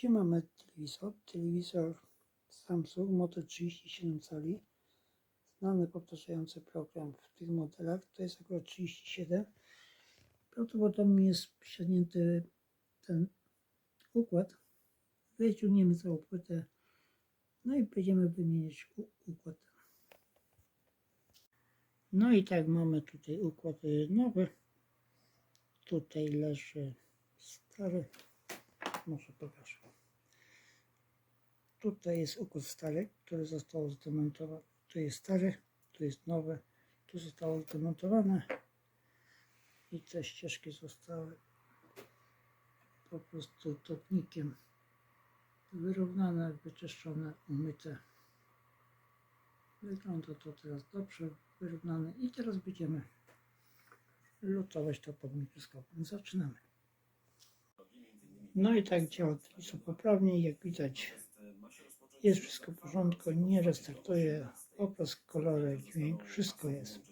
Dzisiaj mamy telewizor. Telewizor Samsung Moto 37 cali. Znany powtarzający program w tych modelach. To jest akurat 37. Prawdopodobnie jest przyciągnięty ten układ. Wyciągniemy całą płytę. No i będziemy wymienić układ. No i tak mamy tutaj układ y, nowy. Tutaj leży stary. Może pokażę. Tutaj jest układ stary, który został zdemontowany. Tu jest stary, tu jest nowy. Tu zostało zdemontowane. I te ścieżki zostały po prostu topnikiem wyrównane, wyczyszczone, umyte. Wygląda to teraz dobrze, wyrównane i teraz będziemy lutować to pod mikroskopem. Zaczynamy. No i tak działa telewizor poprawnie, jak widać jest wszystko w porządku, nie restartuje, obraz, kolory, dźwięk, wszystko jest.